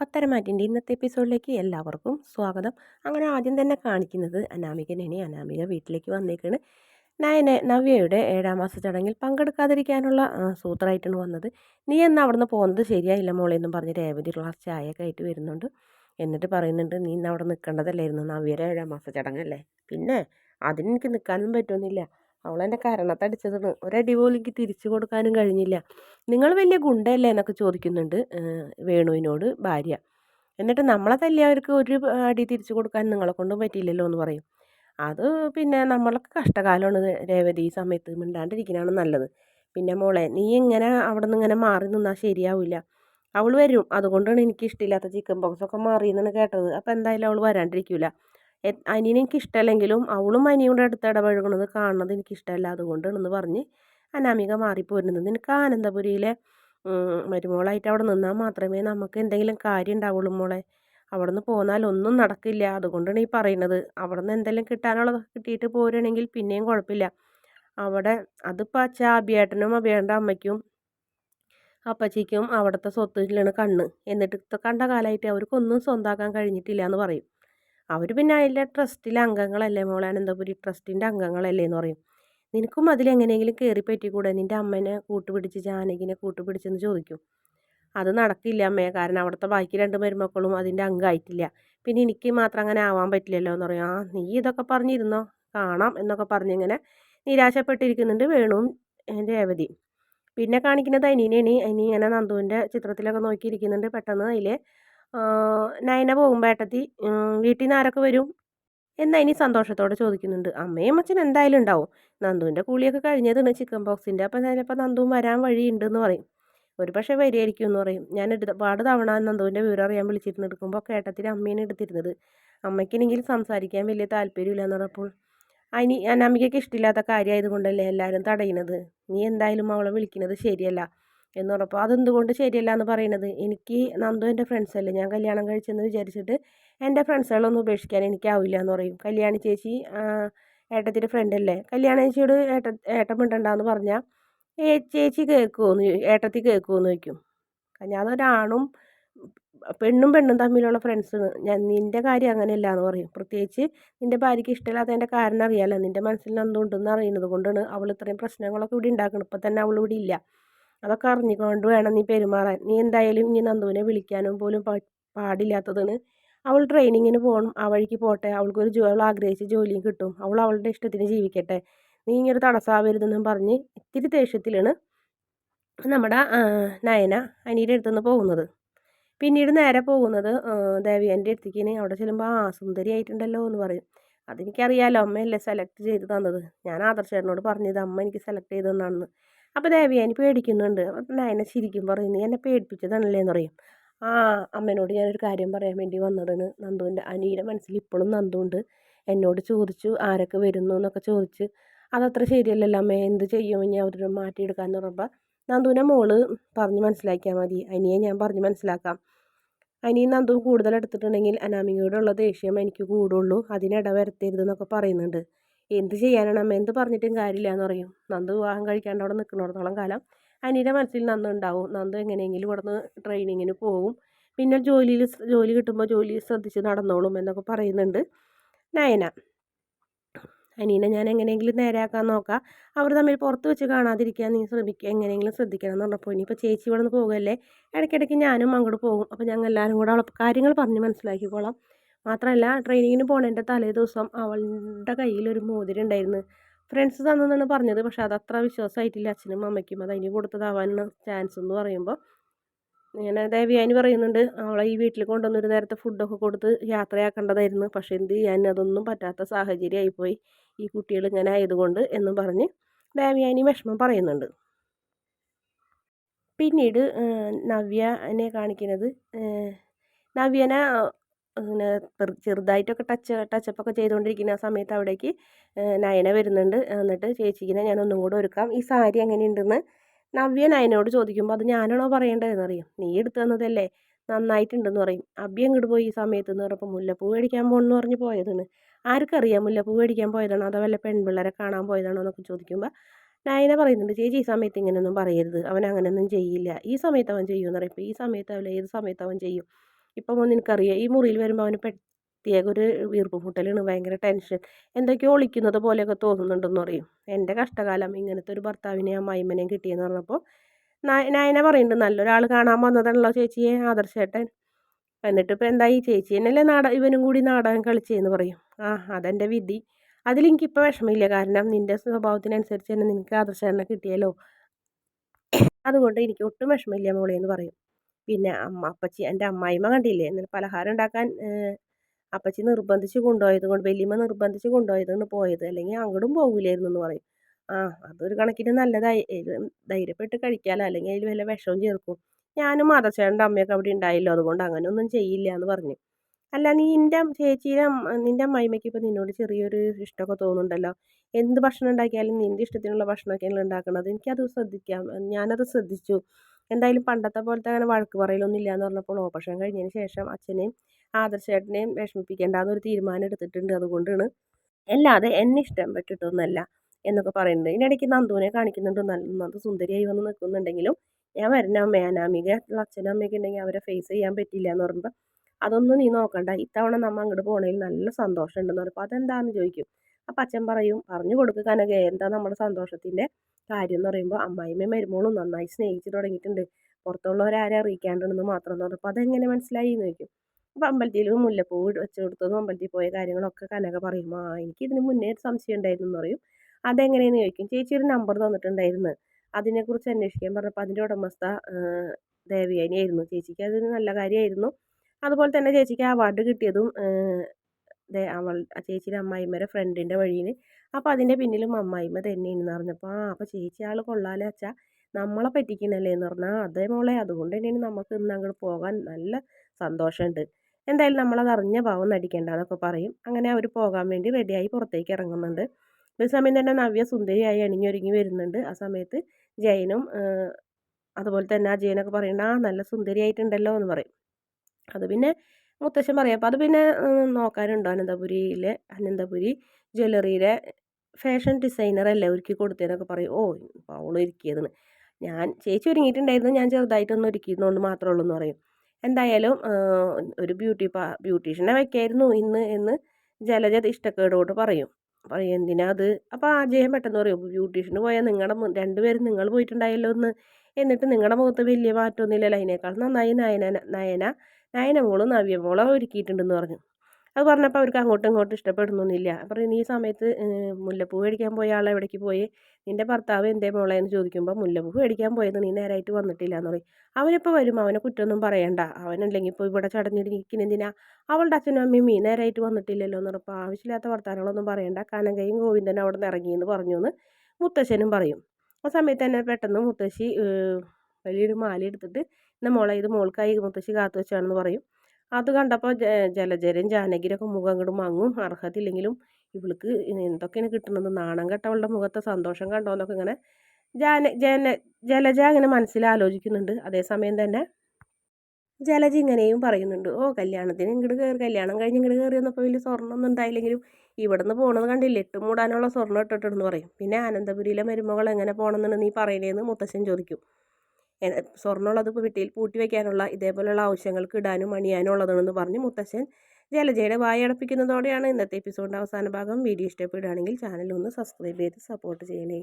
പത്തരമാറ്റിന്റെ ഇന്നത്തെ എപ്പിസോഡിലേക്ക് എല്ലാവർക്കും സ്വാഗതം. അങ്ങനെ ആദ്യം തന്നെ കാണിക്കുന്നത് അനാമികനെയാണ്. അനാമിക വീട്ടിലേക്ക് വന്നേക്കാണ്. നയന നവ്യയുടെ ഏഴാം മാസ ചടങ്ങിൽ പങ്കെടുക്കാതിരിക്കാനുള്ള സൂത്രമായിട്ടാണ് വന്നത്. നീ എന്ന് അവിടുന്ന് പോകുന്നത്? ശരിയായില്ല മോളെ എന്നും പറഞ്ഞ് രേവതി ക്ലാസ് ചായയൊക്കെ ആയിട്ട് വരുന്നുണ്ട്. എന്നിട്ട് പറയുന്നുണ്ട് നീ ഇന്ന് അവിടെ നിൽക്കേണ്ടതല്ലായിരുന്നു നവ്യയുടെ ഏഴാം മാസ ചടങ്ങല്ലേ? പിന്നെ അതിന് എനിക്ക് നിൽക്കാനും പറ്റുന്നില്ല. അവളെന്റെ കരണത്തടിച്ചതാണ്. ഒരടി പോലും എനിക്ക് തിരിച്ചു കൊടുക്കാനും കഴിഞ്ഞില്ല. നിങ്ങൾ വലിയ ഗുണ്ടയല്ലേ? എന്നൊക്കെ ചോദിക്കുന്നുണ്ട് വേണുവിനോട് ഭാര്യ. എന്നിട്ട് നമ്മളെ തല്ലിയവർക്ക് ഒരു അടി തിരിച്ചു കൊടുക്കാൻ നിങ്ങളെ കൊണ്ടും പറ്റിയില്ലല്ലോ? എന്ന് പറയും. അത് പിന്നെ നമ്മളൊക്കെ കഷ്ടകാലമാണ് രേവതി ഈ സമയത്ത് മിണ്ടാണ്ടിരിക്കുന്നതാണ് നല്ലത്. പിന്നെ മോളെ നീ ഇങ്ങനെ അവിടെ നിന്ന് ഇങ്ങനെ മാറി നിന്നാൽ ശരിയാവില്ല. അവൾ വരും. അതുകൊണ്ടാണ് എനിക്ക് ഇഷ്ടമില്ലാത്ത ചിക്കൻ ബോക്സ് ഒക്കെ മാറിയെന്നാണ് കേട്ടത്. അപ്പോൾ എന്തായാലും അവൾ വരാണ്ടിരിക്കില്ല അനിയനെ എനിക്ക് ഇഷ്ടമല്ലെങ്കിലും അവളും അനിയുടെ അടുത്ത് ഇടപഴകുന്നത് കാണുന്നത് എനിക്ക് ഇഷ്ടമല്ല അതുകൊണ്ടാണെന്ന് പറഞ്ഞ് അനാമിക മാറിപ്പോരുന്നത്. നിനക്ക് ആനന്ദപുരിയിലെ മരുമോളായിട്ട് അവിടെ നിന്നാൽ മാത്രമേ നമുക്ക് എന്തെങ്കിലും കാര്യം ഉണ്ടാവുള്ളൂ മോളെ. അവിടെ നിന്ന് പോന്നാൽ ഒന്നും നടക്കില്ല. അതുകൊണ്ടാണ് ഈ പറയുന്നത്. അവിടെ നിന്ന് എന്തെങ്കിലും കിട്ടാനുള്ളത് കിട്ടിയിട്ട് പോരുകയാണെങ്കിൽ പിന്നെയും കുഴപ്പമില്ല. അവിടെ അതിപ്പോൾ അച്ഛ അഭിയേട്ടനും അഭിയേട്ടന്റെ അമ്മയ്ക്കും അപ്പച്ചിക്കും അവിടുത്തെ സ്വത്തിലാണ് കണ്ണ്. എന്നിട്ട് കണ്ട കാലമായിട്ട് അവർക്കൊന്നും സ്വന്തമാക്കാൻ കഴിഞ്ഞിട്ടില്ല എന്ന് പറയും. അവർ പിന്നെ അതിലെ ട്രസ്റ്റിലെ അംഗങ്ങളല്ലേ മോളെ? അനന്തപുരി ട്രസ്റ്റിന്റെ അംഗങ്ങളല്ലേ എന്ന് പറയും. നിനക്കും അതിലെങ്ങനെയെങ്കിലും കയറി പറ്റിക്കൂടെ? നിന്റെ അമ്മേനെ കൂട്ടുപിടിച്ച് ജാനകിനെ കൂട്ടുപിടിച്ചെന്ന് ചോദിക്കും. അത് നടക്കില്ല അമ്മേ. കാരണം അവിടുത്തെ ബാക്കി രണ്ട് മരുമക്കളും അതിന്റെ അംഗമായിട്ടില്ല പിന്നെ എനിക്ക് മാത്രം അങ്ങനെ ആവാൻ പറ്റില്ലല്ലോ എന്ന് പറയും. ആ നീ ഇതൊക്കെ പറഞ്ഞിരുന്നോ? കാണാം എന്നൊക്കെ പറഞ്ഞിങ്ങനെ നിരാശപ്പെട്ടിരിക്കുന്നുണ്ട് വേണുവും രേവതി. പിന്നെ കാണിക്കുന്നത് അനീനെയാണ് അനി ഇങ്ങനെ നന്ദുവിന്റെ ചിത്രത്തിലൊക്കെ നോക്കിയിരിക്കുന്നുണ്ട്. പെട്ടെന്ന് അതിൽ നയന പോകുമ്പോൾ ഏട്ടത്തി വീട്ടിൽ നിന്ന് ആരൊക്കെ വരും? എന്നാ ഇനി സന്തോഷത്തോടെ ചോദിക്കുന്നുണ്ട്. അമ്മയും അച്ഛനും എന്തായാലും ഉണ്ടാവും. നന്ദുവിന്റെ കൂളിയൊക്കെ കഴിഞ്ഞതാണ് ചിക്കൻ ബോക്സിന്റെ അപ്പം ചിലപ്പോൾ നന്ദുവും വരാൻ വഴിയുണ്ട് എന്ന് പറയും. ഒരു പക്ഷേ വരികയായിരിക്കും എന്ന് പറയും. ഞാൻ ഒരുപാട് തവണ നന്ദുവിന്റെ വിവരം അറിയാൻ വിളിച്ചിരുന്ന്. എടുക്കുമ്പോൾ കേട്ടത്തിൽ അമ്മേനെ എടുത്തിരുന്നത്. അമ്മയ്ക്കെണെങ്കിൽ സംസാരിക്കാൻ വലിയ താല്പര്യമില്ല എന്ന് പറഞ്ഞപ്പോൾ അതിന് അനാമികയ്ക്ക് ഇഷ്ടമില്ലാത്ത കാര്യമായതുകൊണ്ടല്ലേ എല്ലാവരും തടയുന്നത്? നീ എന്തായാലും അവളെ വിളിക്കുന്നത് ശരിയല്ല. എന്ന് അതെന്തുകൊണ്ട് ശരിയല്ല എന്ന് പറയുന്നത്. എനിക്ക് നന്ദു എന്റെ ഫ്രണ്ട്സല്ലേ ഞാൻ കല്യാണം കഴിച്ചെന്ന് വിചാരിച്ചിട്ട് എന്റെ ഫ്രണ്ട്സുകളൊന്നും ഉപേക്ഷിക്കാൻ എനിക്കാവില്ല എന്ന് പറയും. കല്യാണി ചേച്ചി ഏട്ടത്തിന്റെ ഫ്രണ്ടല്ലേ കല്യാണ ചേച്ചിയോട് ഏട്ട ഏട്ടൻ മിണ്ടണ്ടെന്ന് പറഞ്ഞാൽ ഏ ചേച്ചി കേൾക്കുമോന്ന് ഏട്ടത്തി കേൾക്കുമെന്ന് ചോദിക്കും ഞാൻ ഒരാണും പെണ്ണും പെണ്ണും തമ്മിലുള്ള ഫ്രണ്ട്സ് ഞാൻ നിന്റെ കാര്യം അങ്ങനെയല്ല എന്ന് പറയും. പ്രത്യേകിച്ച് നിന്റെ ഭാര്യയ്ക്ക് ഇഷ്ടമില്ലാത്തതിന്റെ കാരണം അറിയാമല്ലോ നിന്റെ മനസ്സിൽ എന്തുണ്ടെന്ന് അറിയുന്നത് കൊണ്ടാണ് അവൾ ഇത്രയും പ്രശ്നങ്ങളൊക്കെ ഇവിടെ ഉണ്ടാക്കുന്നത് ഇപ്പം തന്നെ അവൾ ഇവിടെ ഇല്ല. അതൊക്കെ അറിഞ്ഞുകൊണ്ട് വേണം നീ പെരുമാറാൻ. നീ എന്തായാലും ഇനി നന്ദുവിനെ വിളിക്കാനും പോലും പാടില്ലാത്തതാണ് അവൾ ട്രെയിനിങ്ങിന് പോകണം ആ വഴിക്ക് പോട്ടെ. അവൾക്കൊരു ജോ അവൾ ആഗ്രഹിച്ച ജോലിയും കിട്ടും. അവൾ അവളുടെ ഇഷ്ടത്തിന് ജീവിക്കട്ടെ. നീ ഇങ്ങനൊരു തടസ്സമാവരുതെന്നും പറഞ്ഞ് ഇത്തിരി ദേഷ്യത്തിലാണ് നമ്മുടെ നയന അനിയുടെ അടുത്തുനിന്ന് പോകുന്നത്. പിന്നീട് നേരെ പോകുന്നത് ദേവിയന്റെ അടുത്തേക്കിന് അവിടെ ചെല്ലുമ്പോൾ ആ സുന്ദരി ആയിട്ടുണ്ടല്ലോ എന്ന് പറയും. അതെനിക്കറിയാലോ. അമ്മയല്ലേ സെലക്ട് ചെയ്ത് തന്നത്. ഞാൻ ആദർശേട്ടനോട് പറഞ്ഞത് അമ്മ എനിക്ക് സെലക്ട് ചെയ്ത് തന്നാണെന്ന്. അപ്പോൾ ദേവിയാനി പേടിക്കുന്നുണ്ട്. അപ്പം നയന ശരിക്കും പറയുന്നു. എന്നെ പേടിപ്പിച്ചതാണല്ലേ എന്ന് പറയും. ആ അമ്മേനോട് ഞാനൊരു കാര്യം പറയാൻ വേണ്ടി വന്നതാണ്. നന്ദുവിന്റെ അനിയുടെ മനസ്സിൽ ഇപ്പോഴും നന്ദുണ്ട്. എന്നോട് ചോദിച്ചു ആരൊക്കെ വരുന്നു? എന്നൊക്കെ ചോദിച്ച് അതത്ര ശരിയല്ലല്ലോ അമ്മേ. എന്ത് ചെയ്യും? ഞാൻ അവരുടെ മാറ്റിയെടുക്കാമെന്ന് പറയുമ്പോൾ നന്ദുവിനെ മോൾ പറഞ്ഞ് മനസ്സിലാക്കിയാൽ മതി. അനിയെ ഞാൻ പറഞ്ഞ് മനസ്സിലാക്കാം. അനിയും നന്ദു കൂടുതൽ എടുത്തിട്ടുണ്ടെങ്കിൽ അനാമികയോടുള്ള ദേഷ്യം എനിക്ക് കൂടുള്ളൂ. അതിനിട വരുത്തരുതെന്നൊക്കെ പറയുന്നുണ്ട്. എന്ത് ചെയ്യാനാണ് അമ്മ? എന്ത് പറഞ്ഞിട്ടും കാര്യമില്ല എന്ന് പറയും. നന്ദു വിവാഹം കഴിക്കാണ്ട് അവിടെ നിൽക്കുന്നിടത്തോളം കാലം അനിയുടെ മനസ്സിൽ നന്ദു ഉണ്ടാവും. നന്ദു എങ്ങനെയെങ്കിലും ഇവിടുന്ന് ട്രെയിനിങ്ങിന് പോകും. പിന്നെ ജോലിയിൽ ജോലി കിട്ടുമ്പോൾ ജോലി ശ്രദ്ധിച്ച് നടന്നോളും എന്നൊക്കെ പറയുന്നുണ്ട് നയന. അനീനെ ഞാൻ എങ്ങനെയെങ്കിലും നേരെയാക്കാൻ നോക്കാം. അവർ തമ്മിൽ പുറത്ത് വെച്ച് കാണാതിരിക്കാൻ നീ ശ്രമിക്കുക എങ്ങനെയെങ്കിലും ശ്രദ്ധിക്കണം എന്ന് പറഞ്ഞപ്പോൾ ഇനിയിപ്പോൾ ചേച്ചി ഇവിടെ നിന്ന് പോകുമല്ലേ ഇടയ്ക്കിടയ്ക്ക് ഞാനും അങ്ങോട്ട് പോകും. അപ്പോൾ ഞങ്ങൾ എല്ലാവരും കൂടെ അവളെ കാര്യങ്ങൾ പറഞ്ഞ് മനസ്സിലാക്കിക്കോളാം. മാത്രമല്ല ട്രെയിനിങ്ങിന് പോണേന്റെ തലേ ദിവസം അവളുടെ കയ്യിൽ ഒരു മോതിരം ഉണ്ടായിരുന്നു ഫ്രണ്ട്സ് തന്നെന്നാണ് പറഞ്ഞത് പക്ഷെ അത് അത്ര വിശ്വാസമായിട്ടില്ല അച്ഛനും അമ്മയ്ക്കും അത് അതിന് കൊടുത്തതാവാനുള്ള ചാൻസ് എന്ന് പറയുമ്പോൾ ഇങ്ങനെ ദേവിയാനി പറയുന്നുണ്ട് അവളെ ഈ വീട്ടിൽ കൊണ്ടുവന്നൊരു നേരത്തെ ഫുഡൊക്കെ കൊടുത്ത് യാത്രയാക്കേണ്ടതായിരുന്നു. പക്ഷെ എന്ത് ചെയ്യാൻ? അതൊന്നും പറ്റാത്ത സാഹചര്യമായിപ്പോയി. ഈ കുട്ടികൾ ഇങ്ങനെ ആയതുകൊണ്ട് എന്നും പറഞ്ഞ് ദേവിയാനി വിഷമം പറയുന്നുണ്ട്. പിന്നീട് നവ്യനെ കാണിക്കുന്നത് നവ്യനെ ഇങ്ങനെ ചെറുതായിട്ടൊക്കെ ടച്ച് ടച്ചപ്പൊക്കെ ചെയ്തുകൊണ്ടിരിക്കുന്ന ആ സമയത്ത് അവിടേക്ക് നയന വരുന്നുണ്ട്. എന്നിട്ട് ചേച്ചിക്കിനെ ഞാൻ ഒന്നും കൂടെ ഒരുക്കാം. ഈ സാരി എങ്ങനെയുണ്ടെന്ന് നവ്യ നയനോട് ചോദിക്കുമ്പോൾ അത് ഞാനാണോ പറയേണ്ടതെന്ന് അറിയും. നീ എടുത്തു തന്നതല്ലേ? നന്നായിട്ടുണ്ടെന്ന് പറയും. അഭി അങ്ങോട്ട് പോയി ഈ സമയത്ത് എന്ന് പറഞ്ഞപ്പോൾ മുല്ലപ്പൂ മേടിക്കാൻ പോകണമെന്ന് പറഞ്ഞ് പോയതാണ്. ആർക്കറിയാം മുല്ലപ്പൂ മേടിക്കാൻ പോയതാണോ? അതോ വല്ല പെൺപിള്ളേരെ കാണാൻ പോയതാണോ? എന്നൊക്കെ ചോദിക്കുമ്പോൾ നയന പറയുന്നുണ്ട് ചേച്ചി ഈ സമയത്ത് ഇങ്ങനെയൊന്നും പറയരുത്. അവൻ അങ്ങനെയൊന്നും ചെയ്യില്ല. ഈ സമയത്ത് അവൻ ചെയ്യുമെന്ന് പറയും. ഈ സമയത്ത് അവൻ ഏത് സമയത്ത് അവൻ ചെയ്യും? ഇപ്പം നിനക്കറിയാം ഈ മുറിയിൽ വരുമ്പോൾ അവന് പ്രത്യേക ഒരു വീർപ്പ് മുട്ടലാണ് ഭയങ്കര ടെൻഷൻ എന്തൊക്കെയോ ഒളിക്കുന്നത് പോലെയൊക്കെ തോന്നുന്നുണ്ടെന്ന് പറയും. എന്റെ കഷ്ടകാലം ഇങ്ങനത്തെ ഒരു ഭർത്താവിനെ ആ മൈമനെയും കിട്ടിയെന്ന് പറഞ്ഞപ്പോൾ നയന പറയുന്നുണ്ട് നല്ലൊരാൾ കാണാൻ വന്നതാണല്ലോ ചേച്ചിയെ ആദർശേട്ടൻ. എന്നിട്ട് ഇപ്പോൾ എന്തായി ചേച്ചി തന്നെയല്ലേ നാട ഇവനും കൂടി നാടകം കളിച്ചതെന്ന് പറയും. ആ അതെന്റെ വിധി. അതിലെനിക്കിപ്പോൾ വിഷമമില്ല. കാരണം നിന്റെ സ്വഭാവത്തിനനുസരിച്ച് തന്നെ നിനക്ക് ആദർശേട്ടനെ കിട്ടിയല്ലോ. അതുകൊണ്ട് എനിക്ക് ഒട്ടും വിഷമമില്ല മോളെ എന്ന് പറയും. പിന്നെ അമ്മ അപ്പച്ചി എന്റെ അമ്മായിമ്മ കണ്ടില്ലേ? എന്നിട്ട് പലഹാരം ഉണ്ടാക്കാൻ അപ്പച്ചി നിർബന്ധിച്ച് കൊണ്ടുപോയത് കൊണ്ട് വലിയമ്മ നിർബന്ധിച്ച് കൊണ്ടുപോയതാണ് പോയത്. അല്ലെങ്കിൽ അങ്ങോട്ടും പോകില്ലായിരുന്നു എന്ന് പറയും. ആ അതൊരു കണക്കിന് നല്ലതായി. ധൈര്യപ്പെട്ട് കഴിക്കാലോ? അല്ലെങ്കിൽ അതിൽ വല്ല വിഷവും ചേർക്കും. ഞാനും മാതച്ചേട്ടന്റെ അമ്മയൊക്കെ അവിടെ ഉണ്ടായില്ലോ. അതുകൊണ്ട് അങ്ങനെയൊന്നും ചെയ്യില്ല എന്ന് പറഞ്ഞു. അല്ല നീ നിന്റെ ചേച്ചിയുടെ നിന്റെ അമ്മായിമ്മയ്ക്ക് ഇപ്പോൾ നിന്നോട് ചെറിയൊരു ഇഷ്ടമൊക്കെ തോന്നുന്നുണ്ടല്ലോ. എന്ത് ഭക്ഷണം ഉണ്ടാക്കിയാലും നിന്റെ ഇഷ്ടത്തിനുള്ള ഭക്ഷണമൊക്കെയാണ് ഉണ്ടാക്കുന്നത് എനിക്കത് ശ്രദ്ധിക്കാം. ഞാനത് ശ്രദ്ധിച്ചു. എന്തായാലും പണ്ടത്തെ പോലത്തെ അങ്ങനെ വഴക്ക് പറയലൊന്നും ഇല്ല എന്ന് പറഞ്ഞപ്പോൾ ഓപ്പറേഷൻ കഴിഞ്ഞതിന് ശേഷം അച്ഛനെയും ആദർശേട്ടനെയും വിഷമിപ്പിക്കേണ്ടെന്നൊരു തീരുമാനം എടുത്തിട്ടുണ്ട്. അതുകൊണ്ടാണ് അല്ലാതെ എന്നെ ഇഷ്ടം പറ്റിട്ടൊന്നുമല്ല എന്നൊക്കെ പറയുന്നുണ്ട് ഇതിനിടയ്ക്ക് നന്ദുവിനെ കാണിക്കുന്നുണ്ട്. നന്ദു സുന്ദരിയായി വന്ന് നിൽക്കുന്നുണ്ടെങ്കിലും ഞാൻ വരുന്ന അമ്മ. അനാമിക അച്ഛനും അമ്മയൊക്കെ ഉണ്ടെങ്കിൽ അവരെ ഫേസ് ചെയ്യാൻ പറ്റില്ല എന്ന് പറയുമ്പോൾ അതൊന്നും നീ നോക്കണ്ട. ഇത്തവണ നമ്മൾ അങ്ങോട്ട് പോകണമെങ്കിൽ നല്ല സന്തോഷമുണ്ടെന്ന് പറയുമ്പോൾ അതെന്താണെന്ന് ചോദിക്കും? അപ്പം അച്ഛൻ പറയും പറഞ്ഞു കൊടുക്കുക കനക എന്താ നമ്മുടെ സന്തോഷത്തിന്റെ കാര്യം? എന്ന് പറയുമ്പോൾ അമ്മായിമ്മയും മരുമോളും നന്നായി സ്നേഹിച്ച് തുടങ്ങിയിട്ടുണ്ട്. പുറത്തുള്ളവരാരെ അറിയിക്കാണ്ടെന്ന് മാത്രം എന്ന് പറഞ്ഞപ്പോൾ അതെങ്ങനെ മനസ്സിലായി? എന്ന് ചോദിക്കും. അപ്പം അമ്പലത്തിൽ മുല്ലപ്പൂ വെച്ച് കൊടുത്തതും അമ്പലത്തിൽ പോയ കാര്യങ്ങളൊക്കെ കനക പറയും. ആ എനിക്ക് ഇതിന് മുന്നേ സംശയം ഉണ്ടായിരുന്നു എന്ന് പറയും. അതെങ്ങനെയെന്ന് ചോദിക്കും. ചേച്ചി ഒരു നമ്പർ തന്നിട്ടുണ്ടായിരുന്നു. അതിനെക്കുറിച്ച് അന്വേഷിക്കാൻ പറഞ്ഞപ്പോൾ അതിന്റെ ഉടമസ്ഥ ദേവിയായിരുന്നു ചേച്ചിക്ക് അതൊരു നല്ല കാര്യമായിരുന്നു. അതുപോലെ തന്നെ ചേച്ചിക്ക് അവാർഡ് കിട്ടിയതും അവൾ ചേച്ചിയുടെ അമ്മായിമ്മയുടെ ഫ്രണ്ടിന്റെ വഴിയിൽ അപ്പോൾ അതിന്റെ പിന്നിലും അമ്മായിമ്മ തന്നെയാണെന്ന് പറഞ്ഞപ്പോൾ ആ അപ്പോൾ ചേച്ചി ആൾ കൊള്ളാലേ അച്ഛാ. നമ്മളെ പറ്റിക്കണല്ലേ? എന്ന് പറഞ്ഞാൽ അതേ മോളെ അതുകൊണ്ട് തന്നെയാണ് നമുക്ക് ഇന്ന് അങ്ങോട്ട് പോകാൻ നല്ല സന്തോഷമുണ്ട്. എന്തായാലും നമ്മളത് അറിഞ്ഞ ഭാവം നടിക്കേണ്ട പറയും. അങ്ങനെ അവർ പോകാൻ വേണ്ടി റെഡിയായി പുറത്തേക്ക് ഇറങ്ങുന്നുണ്ട്. സമയം തന്നെ നവ്യ സുന്ദരിയായി അണിഞ്ഞൊരുങ്ങി വരുന്നുണ്ട്. ആ സമയത്ത് ജയനും അതുപോലെ തന്നെ ആ ജയനൊക്കെ പറയുന്നുണ്ട് ആ നല്ല സുന്ദരിയായിട്ടുണ്ടല്ലോ എന്ന് പറയും. അത് പിന്നെ മുത്തശ്ശൻ പറയും അപ്പോൾ അത് പിന്നെ നോക്കാനുണ്ടോ അനന്തപുരിയിലെ അനന്തപുരി ജ്വല്ലറിയിലെ ഫാഷൻ ഡിസൈനർ അല്ലേ ഒരുക്കി കൊടുത്തതെന്നൊക്കെ പറയും. ഓ അവൾ ഒരുക്കിയതെന്ന് ഞാൻ ചേച്ചി ഒരുങ്ങിയിട്ടുണ്ടായിരുന്നു. ഞാൻ ചെറുതായിട്ടൊന്ന് ഒരുക്കിയിരുന്നുകൊണ്ട് മാത്രമേ ഉള്ളൂ എന്ന് പറയും. എന്തായാലും ഒരു ബ്യൂട്ടി പാ ബ്യൂട്ടീഷ്യനെ വയ്ക്കായിരുന്നു ഇന്ന് എന്ന് ജലജ ഇഷ്ടക്കേടോട് പറയും. പറയും എന്തിനാ അത്? അപ്പോൾ ആ ജയം പെട്ടെന്ന് പറയും ബ്യൂട്ടീഷ്യന് പോയാൽ നിങ്ങളുടെ രണ്ടുപേരും നിങ്ങൾ പോയിട്ടുണ്ടായല്ലോ എന്ന് എന്നിട്ട് നിങ്ങളുടെ മുഖത്ത് വലിയ മാറ്റമൊന്നുമില്ലല്ലോ അതിനേക്കാൾ നന്നായി നയന നയന നയന മോളും നവ്യ മോളെ ഒരുക്കിയിട്ടുണ്ടെന്ന് പറഞ്ഞു. അത് പറഞ്ഞപ്പോൾ അവർക്ക് അങ്ങോട്ടും ഇങ്ങോട്ടും ഇഷ്ടപ്പെടുന്നൊന്നുമില്ല. അപ്പോൾ നീ സമയത്ത് മുല്ലപ്പൂ മേടിക്കാൻ പോയ ആൾ എവിടേക്ക് പോയി? നിന്റെ ഭർത്താവ് എന്തേ മോളെ? എന്ന് ചോദിക്കുമ്പോൾ മുല്ലപ്പൂ മേടിക്കാൻ പോയത് നീ നേരായിട്ട് വന്നിട്ടില്ല എന്ന് പറയും. അവനിപ്പോൾ വരും അവനെ കുറ്റമൊന്നും പറയണ്ട. അവനല്ലെങ്കിൽ ഇപ്പോൾ ഇവിടെ ചടഞ്ഞിരിക്കുന്നതിനാ അവളുടെ അച്ഛനും അമ്മയും മീ നേരായിട്ട് വന്നിട്ടില്ലല്ലോ എന്ന് പറഞ്ഞപ്പോൾ ആവശ്യമില്ലാത്ത വർത്തമാനങ്ങളൊന്നും പറയണ്ട. കനകയും ഗോവിന്ദനും അവിടെ നിന്ന് ഇറങ്ങി എന്ന് പറഞ്ഞു എന്ന് മുത്തശ്ശനും പറയും. ആ സമയത്ത് തന്നെ പെട്ടെന്ന് മുത്തശ്ശി വലിയൊരു മാല എടുത്തിട്ട് ഇന്ന് മോളെ ഇത് മോൾക്കായി മുത്തശ്ശി കാത്തു വെച്ചാണെന്ന് പറയും. അത് കണ്ടപ്പോൾ ജലജരയും ജാനകിരൊക്കെ മുഖം അങ്ങോട്ട് മങ്ങും. അർഹതയില്ലെങ്കിലും ഇവൾക്ക് എന്തൊക്കെയാണ് കിട്ടുന്നത്? നാണം കെട്ടവളുടെ മുഖത്തെ സന്തോഷം കണ്ടോ എന്നൊക്കെ ഇങ്ങനെ ജാന ജന ജലജ അങ്ങനെ മനസ്സിൽ ആലോചിക്കുന്നുണ്ട് അതേസമയം തന്നെ ജലജ ഇങ്ങനെയും പറയുന്നുണ്ട്. ഓ കല്യാണത്തിന് ഇങ്ങോട്ട് കയറി കല്യാണം കഴിഞ്ഞ് ഇങ്ങോട്ട് കയറി വന്നപ്പോൾ വലിയ സ്വർണമൊന്നും ഉണ്ടായില്ലെങ്കിലും ഇവിടെ നിന്ന് പോകണത് കണ്ടില്ല? ഇട്ട് മൂടാനുള്ള സ്വർണം ഇട്ടിട്ടുണ്ടെന്ന് പറയും. പിന്നെ ആനന്ദപുരിയിലെ മരുമകൾ എങ്ങനെ പോകണമെന്നുണ്ട് നീ പറയണേന്ന് മുത്തശ്ശൻ ചോദിക്കും. സ്വർണമുള്ളത് വീട്ടിൽ പൂട്ടി വയ്ക്കാനുള്ള ഇതേപോലെയുള്ള ആവശ്യങ്ങൾക്ക് ഇടാനും അണിയാനും ഉള്ളതാണെന്ന് പറഞ്ഞ് മുത്തശ്ശൻ ജലജയുടെ വായടപ്പിക്കുന്നതോടെയാണ് ഇന്നത്തെ എപ്പിസോഡിന്റെ അവസാന ഭാഗം. വീഡിയോ ഇഷ്ടപ്പെടുകയാണെങ്കിൽ ചാനൽ ഒന്ന് സബ്സ്ക്രൈബ് ചെയ്ത് സപ്പോർട്ട് ചെയ്യണേ.